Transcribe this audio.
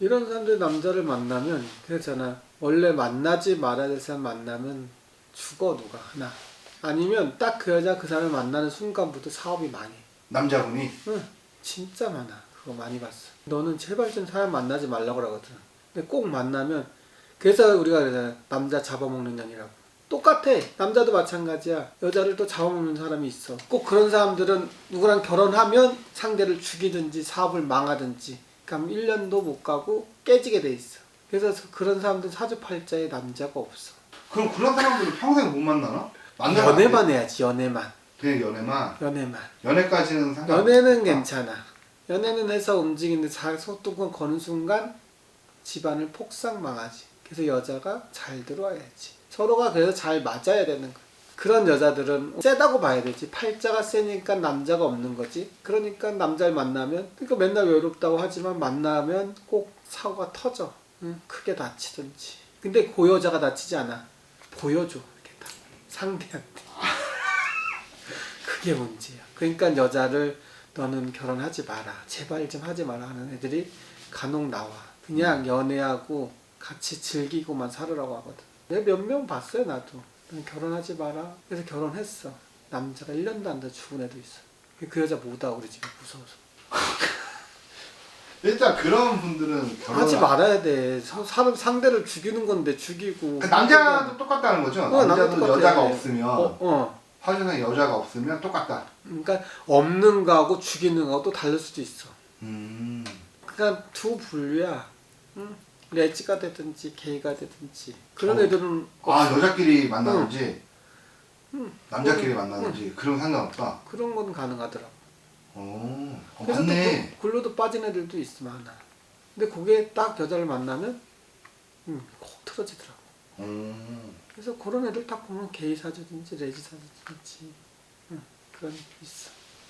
이런 사람들이 남자를 만나면 그렇잖아. 원래 만나지 말아야 될 사람 만나면 죽어 누가 하나. 아니면 딱 그 여자 그 사람을 만나는 순간부터 사업이 많이. 남자분이 응, 진짜 많아. 그거 많이 봤어. 너는 제발 좀 사람 만나지 말라고 그러거든. 근데 꼭 만나면 그래서 우리가 그러잖아. 남자 잡아먹는 년이라고. 똑같아. 남자도 마찬가지야. 여자를 또 잡아먹는 사람이 있어. 꼭 그런 사람들은 누구랑 결혼하면 상대를 죽이든지 사업을 망하든지 그럼 1년도 못 가고 깨지게 돼 있어. 그래서 그런 사람들 사주팔자에 남자가 없어. 그럼 그런 사람들은 평생 못 만나나? 만나면 안 연애만 돼? 해야지. 연애만. 그냥 연애만 연애만. 연애까지는 상관 연애는 괜찮아. 연애는 해서 움직이는데 잘 소뚜껑 거는 순간 집안을 폭삭 망하지. 그래서 여자가 잘 들어와야지. 서로가 그래서 잘 맞아야 되는 거야. 그런 여자들은 세다고 봐야 되지. 팔자가 세니까 남자가 없는 거지. 그러니까 남자를 만나면, 그러니까 맨날 외롭다고 하지만 만나면 꼭 사고가 터져. 응? 크게 다치든지. 근데 그 여자가 다치지 않아. 보여줘. 이렇게 다. 상대한테. 그게 문제야. 그러니까 여자를 너는 결혼하지 마라. 제발 좀 하지 마라 하는 애들이 간혹 나와. 그냥 연애하고 같이 즐기고만 살으라고 하거든. 내가 몇명 봤어요, 나도. 넌 결혼하지 마라. 그래서 결혼했어. 남자가 1년도 안 돼 죽은 애도 있어. 그 여자 못 와, 우리 집에 무서워서. 일단 그런 분들은 결혼 하지 말아야 돼. 서- 사람 상대를 죽이는 건데 죽이고. 그 남자도 똑같다는 거죠? 어, 남자도 남자도 똑같아. 여자가 없으면 어, 어. 화준에 여자가 없으면 똑같다. 그러니까 없는 거하고 죽이는 거하고 또 다를 수도 있어. 음. 그러니까 두 분류야. 응? 레즈가 되든지 게이가 되든지 그런 어. 애들은 아 여자끼리 만나는지 응. 남자끼리 만나는지 그런 상관없다. 그런 건 가능하더라고. 오, 어, 그래서 맞네. 또 굴로도 빠진 애들도 있어 많아. 근데 그게 딱 여자를 만나면 응, 콕 틀어지더라고. 오. 그래서 그런 애들 딱 보면 게이 사주든지 레즈 사주든지 응, 그런 게 있어.